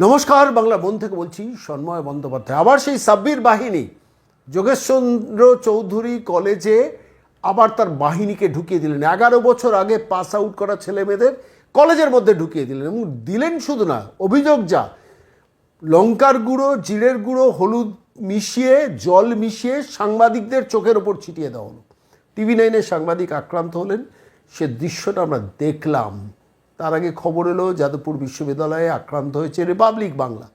নমস্কার বাংলা বন থেকে বলছি সন্ময় বন্দ্যোপাধ্যায়। আবার সেই সাব্বির বাহিনী, যোগেশচন্দ্র চৌধুরী কলেজে আবার তার বাহিনীকে ঢুকিয়ে দিলেন। এগারো বছর আগে পাস আউট করা ছেলে মেয়েদের কলেজের মধ্যে ঢুকিয়ে দিলেন এবং দিলেন শুধু না, অভিযোগ যা, লঙ্কার গুঁড়ো, জিরের গুঁড়ো, হলুদ মিশিয়ে, জল মিশিয়ে সাংবাদিকদের চোখের ওপর ছিটিয়ে দেওয়া হলো। টিভি নাইনের সাংবাদিক আক্রান্ত হলেন, সে দৃশ্যটা আমরা দেখলাম। তার আগে খবর এলো, যাদবপুর বিশ্ববিদ্যালয়ে আক্রান্ত হয়েছে রিপাবলিক বাংলা।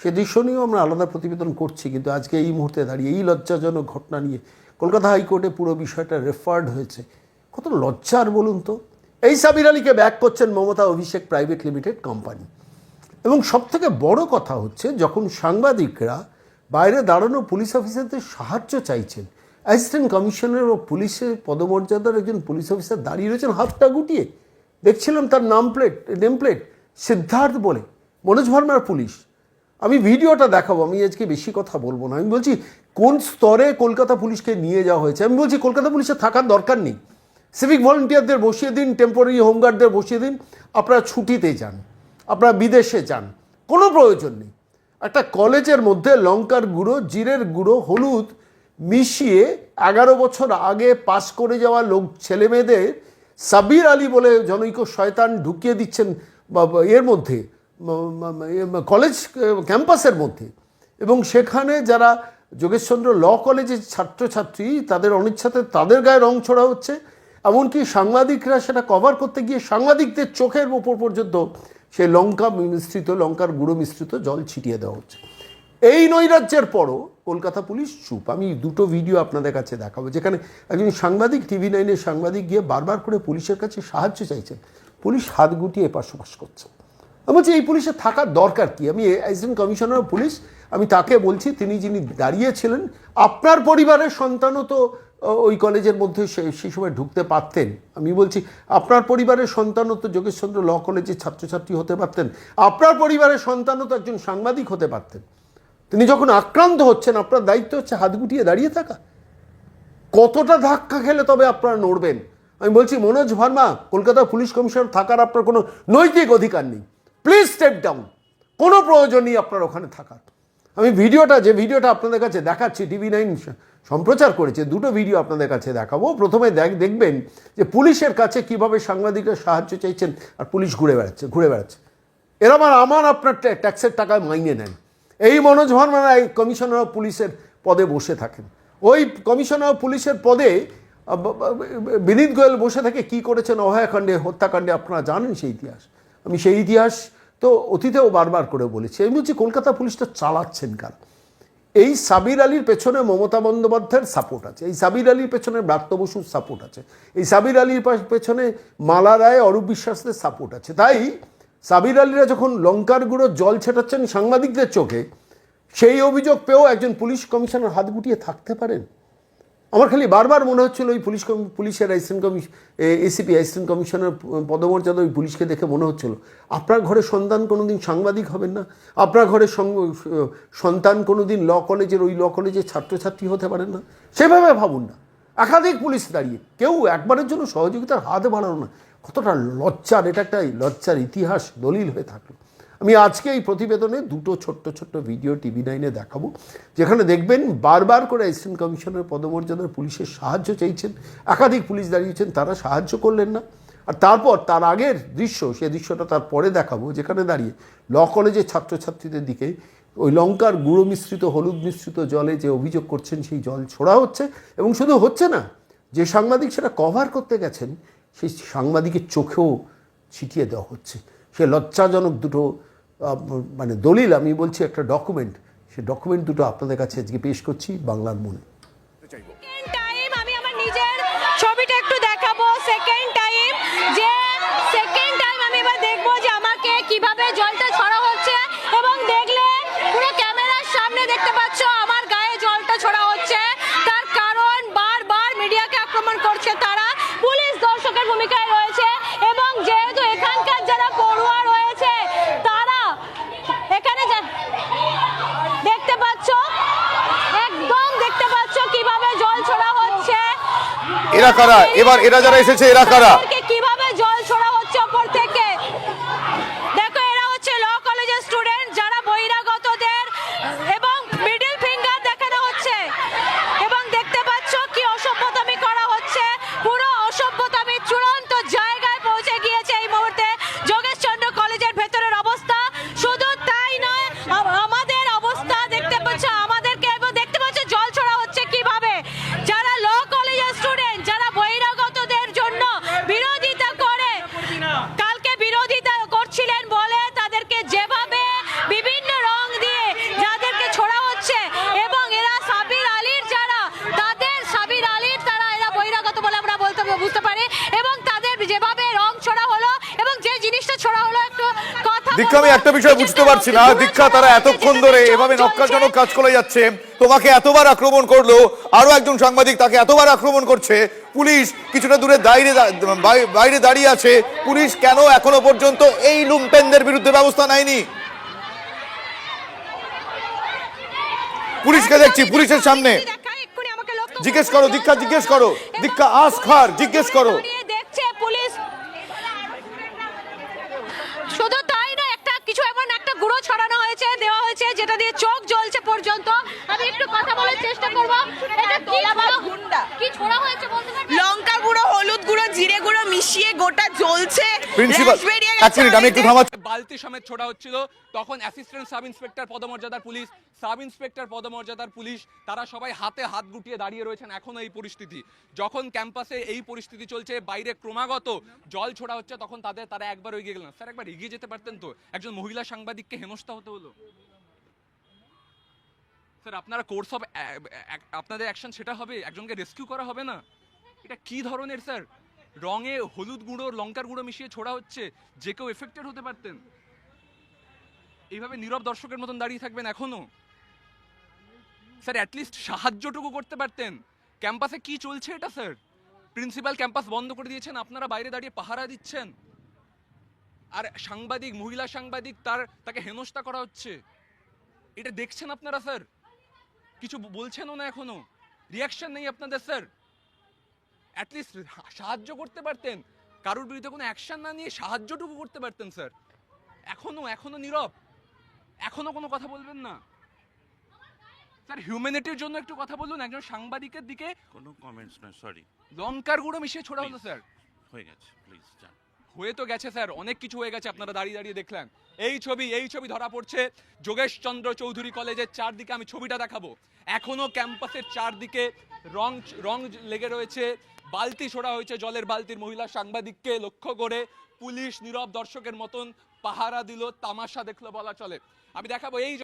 সে দৃশ্য নিয়েও আমরা আলাদা প্রতিবেদন করছি, কিন্তু আজকে এই মুহূর্তে দাঁড়িয়ে এই লজ্জাজনক ঘটনা নিয়ে কলকাতা হাইকোর্টে পুরো বিষয়টা রেফার্ড হয়েছে। কত লজ্জার বলুন তো? এই সাবির আলীকে ব্যাক করছেন Mamata Abhishek private limited company এবং সবথেকে বড় কথা হচ্ছে, যখন সাংবাদিকরা বাইরে দাঁড়ানো পুলিশ অফিসারদের সাহায্য চাইছেন অ্যাসিস্ট্যান্ট কমিশনার ও পুলিশের পদমর্যাদার একজন পুলিশ অফিসার দাঁড়িয়ে রয়েছেন, হাতটা গুটিয়ে। দেখছিলাম তার নাম প্লেট নেম প্লেট সিদ্ধার্থ বলে, মনোজ ভার্মার পুলিশ। আমি ভিডিওটা দেখাবো, আমি আজকে বেশি কথা বলব না। আমি বলছি, কোন স্তরে কলকাতা পুলিশকে নিয়ে যাওয়া হয়েছে? আমি বলছি, কলকাতা পুলিশে থাকার দরকার নেই। সিভিক ভলেন্টিয়ারদের বসিয়ে দিন টেম্পোরারি হোমগার্ডদের বসিয়ে দিন, আপনারা ছুটিতে যান, আপনারা বিদেশে যান, কোনো প্রয়োজন নেই। একটা কলেজের মধ্যে লঙ্কার গুঁড়ো, জিরের গুঁড়ো, হলুদ মিশিয়ে এগারো বছর আগে পাস করে যাওয়া লোক ছেলে মেয়েদের সাবির আলী বলে জনৈক শয়তান ঢুকিয়ে দিচ্ছেন এর মধ্যে কলেজ ক্যাম্পাসের মধ্যে। এবং সেখানে যারা যোগেশচন্দ্র ল কলেজের ছাত্রছাত্রী, তাদের অনিচ্ছাতে তাদের গায়ে রং ছড়া হচ্ছে। এমনকি সাংবাদিকরা সেটা কভার করতে গিয়ে সাংবাদিকদের চোখের ওপর পর্যন্ত সেই লঙ্কা মিশ্রিত, লঙ্কার গুঁড়ো মিশ্রিত জল ছিটিয়ে দেওয়া হচ্ছে। এই নৈরাজ্যের পরও কলকাতা পুলিশ চুপ। আমি দুটো ভিডিও আপনাদের কাছে দেখাবো, যেখানে একজন সাংবাদিক টিভি নাইনের সাংবাদিক গিয়ে বারবার করে পুলিশের কাছে সাহায্য চাইছেন। পুলিশ হাত গুটিয়ে এপাশ ওপাশ করছে। আমি বলছি, এই পুলিশের থাকার দরকার কি? আমি অ্যাসিস্ট্যান্ট কমিশনার অফ পুলিশ আমি তাকে বলছি, তিনি যিনি দাঁড়িয়েছিলেন আপনার পরিবারের সন্তানও তো ওই কলেজের মধ্যে সেই সময় ঢুকতে পারতেন। আমি বলছি, আপনার পরিবারের সন্তানও তো যোগেশচন্দ্র ল কলেজের ছাত্রছাত্রী হতে পারতেন। আপনার পরিবারের সন্তানও তো একজন সাংবাদিক হতে পারতেন। তিনি যখন আক্রান্ত হচ্ছেন, আপনার দায়িত্ব হচ্ছে হাত গুটিয়ে দাঁড়িয়ে থাকা। কতটা ধাক্কা খেলে তবে আপনারা নড়বেন? আমি বলছি, মনোজ ভার্মা, কলকাতা পুলিশ কমিশনার, থাকার আপনার কোনো নৈতিক অধিকার নেই। প্লিজ স্টেপ ডাউন কোনো প্রয়োজন নেই আপনার ওখানে থাকার। আমি ভিডিওটা, যে ভিডিওটা আপনাদের কাছে দেখাচ্ছি, টিভি নাইন সম্প্রচার করেছে, দুটো ভিডিও আপনাদের কাছে দেখাবো। প্রথমে দেখ, দেখবেন যে পুলিশের কাছে কীভাবে সাংবাদিকরা সাহায্য চাইছেন আর পুলিশ ঘুরে বেড়াচ্ছে ঘুরে বেড়াচ্ছে। এরা আমার আমার আপনার ট্যাক্সের টাকায় মাইনে নেন। এই মনোজ ভার্মারা এই কমিশনার অফ পুলিশের পদে বসে থাকেন। ওই কমিশনার অফ পুলিশের পদে বিনীত গোয়েল বসে থেকে কি করেছেন অভয়াকাণ্ডে হত্যাকাণ্ডে আপনারা জানেন সেই ইতিহাস? আমি সেই ইতিহাস তো অতীতেও বারবার করে বলেছি। আমি বলছি, কলকাতা পুলিশটা চালাচ্ছেন কার? এই সাবির আলীর পেছনে মমতা বন্দ্যোপাধ্যায়ের সাপোর্ট আছে। এই সাবির আলীর পেছনে ব্রাত্য বসুর সাপোর্ট আছে। এই সাবির আলীর পেছনে মালা রায়, অরূপ বিশ্বাসের সাপোর্ট আছে। তাই সাবির আলীরা যখন লঙ্কার গুঁড়ো জল ছেটাচ্ছেন সাংবাদিকদের চোখে, সেই অভিযোগ পেয়েও একজন পুলিশ কমিশনার হাত গুটিয়ে থাকতে পারেন? আমার খালি বারবার মনে হচ্ছিল ওই পুলিশ পুলিশের অ্যাসিস্ট্যান্ট কমিশ এসিপি অ্যাসিস্ট্যান্ট কমিশনার পদমর্যাদা ওই পুলিশকে দেখে মনে হচ্ছিল। আপনার ঘরে সন্তান কোনোদিন সাংবাদিক হবেন না? আপনার ঘরে সন্তান কোনোদিন ল কলেজের, ওই ল কলেজের ছাত্রছাত্রী হতে পারেন না? সেভাবে ভাবুন না। একাধিক পুলিশ দাঁড়িয়ে, কেউ একবারের জন্য সহযোগিতার হাত বাড়ানো না। কতটা লজ্জার, এটা একটা লজ্জার ইতিহাস দলিল হয়ে থাকল। আমি আজকে এই প্রতিবেদনে দুটো ছোট্ট ছোট্ট ভিডিও টিভি নাইনে দেখাবো, যেখানে দেখবেন বারবার করে অ্যাসিস্ট্যান্ট কমিশনের, পদমর্যাদার পুলিশের সাহায্য চাইছেন। একাধিক পুলিশ দাঁড়িয়েছেন, তারা সাহায্য করলেন না। আর তারপর তার আগের দৃশ্য সে দৃশ্যটা তার পরে দেখাবো, যেখানে দাঁড়িয়ে ল কলেজের ছাত্রছাত্রীদের দিকে ওই লঙ্কার গুঁড়ো মিশ্রিত, হলুদ মিশ্রিত জলে যে অভিযোগ করছেন, সেই জল ছোড়া হচ্ছে। এবং শুধু হচ্ছে না, যে সাংবাদিক সেটা কভার করতে গেছেন সেই সাংবাদিকের চোখেও ছিটিয়ে দেওয়া হচ্ছে। সে লজ্জাজনক দুটো মানে দলিল আমি বলছি একটা ডকুমেন্ট সে ডকুমেন্ট দুটো আপনাদের কাছে আজকে পেশ করছি বাংলার মনে। একটু দেখাবো। কীভাবে জলটা ছড়া হচ্ছে এবং দেখলে পুরো ক্যামেরার সামনে দেখতে পাচ্ছ আমার গায়ে জলটা ছড়া হচ্ছে তার কারণ বারবার মিডিয়াকে আক্রমণ করছে তারা পুলিশ দর্শকের ভূমিকায় রয়েছে এবং যেহেতু এখানকার যারা পড়ুয়া রয়েছে তারা এখানে যা- দেখতে পাচ্ছ একদম দেখতে পাচ্ছ কীভাবে জল ছড়া হচ্ছে এরা কারা? এবার এরা যারা এসেছে, এরা কারা? তাদেরকে কীভাবে জল ছড়া হচ্ছে ওপর থেকে দেখো এরা হচ্ছে ল কলেজের স্টুডেন্ট এবং মিডল ফিঙ্গার দেখানো হচ্ছে এবং দেখতে পাচ্ছ কি অসভ্যতামি করা হচ্ছে পুরো অসভ্যতামি চূড়ান্ত জায়গায় পৌঁছে গিয়েছে এই মুহূর্তে যোগেশচন্দ্র কলেজের ভেতরের অবস্থা শুধু তাই নয় আ- আমাদের অবস্থা দেখতে পাচ্ছ আমাদেরকে এবং দেখতে পাচ্ছ জল ছড়া হচ্ছে কীভাবে যারা ল কলেজের স্টুডেন্ট যারা বহিরাগতদের জন্য বিরোধিতা করে কালকে বিরোধিতা করছিলেন বলে তাদেরকে যেভাবে বিভিন্ন রং দিয়ে যাদেরকে ছোড়া হচ্ছে এবং এরা সাবির আলীর যারা তাদের সাবির আলীর তারা এরা বহিরাগত বলে আমরা বলতে বুঝতে পারি এবং তাদের যেভাবে রং ছোড়া হলো এবং যে জিনিসটা ছোড়া হলো একটু কথা দীক্ষা আমি একটা বিষয় বুঝতে পারছি না দীক্ষা তারা এতক্ষণ ধরে এভাবে জ্বলছে। নক্কারজনক কাজ করে যাচ্ছে তোমাকে এতবার আক্রমণ করল আরও একজন সাংবাদিক তাকে এতবার আক্রমণ করছে পুলিশ কিছুটা দূরে বাইরে বাইরে দাঁড়িয়ে আছে পুলিশ কেন এখনও পর্যন্ত এই লুম্পেনদের বিরুদ্ধে ব্যবস্থা নেয়নি পুলিশকে দেখছি পুলিশের সামনে জিজ্ঞেস করো, দীক্ষা জিজ্ঞেস করো। দীক্ষা ask her, জিজ্ঞেস করো। দাঁড়িয়ে দেখছে পুলিশ শুধু তাই না একটা কিছু এমন একটা গুঁড়ো ছড়ানো হয়েছে দেওয়া হয়েছে যেটা দিয়ে চোখ জ্বলছে পর্যন্ত। আমি একটু কথা বলার চেষ্টা করব। এটা। কি ছোড়া হয়েছে বলতে পারবেন লঙ্কা গুঁড়ো হলুদ গুঁড়ো জিরে গুঁড়ো মিশিয়ে গোটা জ্বলছে প্রিন্সিপাল এক মিনিট আমি একটু থামাচ্ছি। বালতি সমেত ছোড়া হচ্ছিল তখন অ্যাসিস্ট্যান্ট সাব ইন্সপেক্টর পদমর্যাদার পুলিশ সাব ইন্সপেক্টর পদমর্যাদার পুলিশ তারা সবাই হাতে হাত গুটিয়ে দাঁড়িয়ে রয়েছেন এখনও এই পরিস্থিতি। যখন ক্যাম্পাসে এই পরিস্থিতি চলছে বাইরে ক্রমাগত জল ছোড়া হচ্ছে তখন তাদের তারা একবার এগিয়ে গেলেন। স্যার একবার এগিয়ে যেতে পারতেন তো? একজন মহিলা সাংবাদিককে হেনস্থা হতে হলো? স্যার আপনারা কোর্স অফ আপনাদের অ্যাকশন সেটা হবে? একজনকে রেস্কিউ করা হবে না? এটা কি ধরনের স্যার? রঙে হলুদ গুঁড়ো, লঙ্কার গুঁড়ো মিশিয়ে ছোড়া হচ্ছে, যে কেউ এফেক্টেড হতে পারতেন। এইভাবে নীরব দর্শকের মতন দাঁড়িয়ে থাকবেন এখনও। স্যার অ্যাটলিস্ট সাহায্যটুকু করতে পারতেন। ক্যাম্পাসে কি চলছে এটা, স্যার? প্রিন্সিপাল ক্যাম্পাস বন্ধ করে দিয়েছেন, আপনারা বাইরে দাঁড়িয়ে পাহারা দিচ্ছেন। আর সাংবাদিক, মহিলা সাংবাদিক, তার, তাকে হেনস্থা করা হচ্ছে। এটা দেখছেন আপনারা, স্যার? কিছু বলছেনও না এখনও। রিয়াকশন নেই আপনাদের, স্যার। অ্যাটলিস্ট সাহায্য করতে পারতেন। কারোর বিরুদ্ধে কোনো অ্যাকশন না নিয়ে সাহায্যটুকু করতে পারতেন স্যার এখনও এখনও নীরব। এখনও কোনো কথা বলবেন না। স্যার হিউম্যানিটির জন্য একটু কথা বলুন একজন সাংবাদিকের দিকে। কোনো কমেন্টস নয় সরি লঙ্কার গুঁড়ো মিশিয়ে ছোড়া হলো স্যার হয়ে গেছে প্লিজ যান হয়ে তো গেছে স্যার অনেক কিছু হয়ে গেছে আপনারা দাঁড়িয়ে দাঁড়িয়ে দেখলেন। এই ছবি এই ছবি ধরা পড়ছে যোগেশ চন্দ্র চৌধুরী কলেজের চারদিকে আমি ছবিটা দেখাবো। এখনও ক্যাম্পাসের চারদিকে রং রং লেগে রয়েছে, বালতি ছোড়া হয়েছে জলের বালতির। মহিলা সাংবাদিককে লক্ষ্য করে পুলিশ নীরব দর্শকের মতন পাহারা দিল, তামাশা দেখল বলা চলে। আমি দেখাবো এই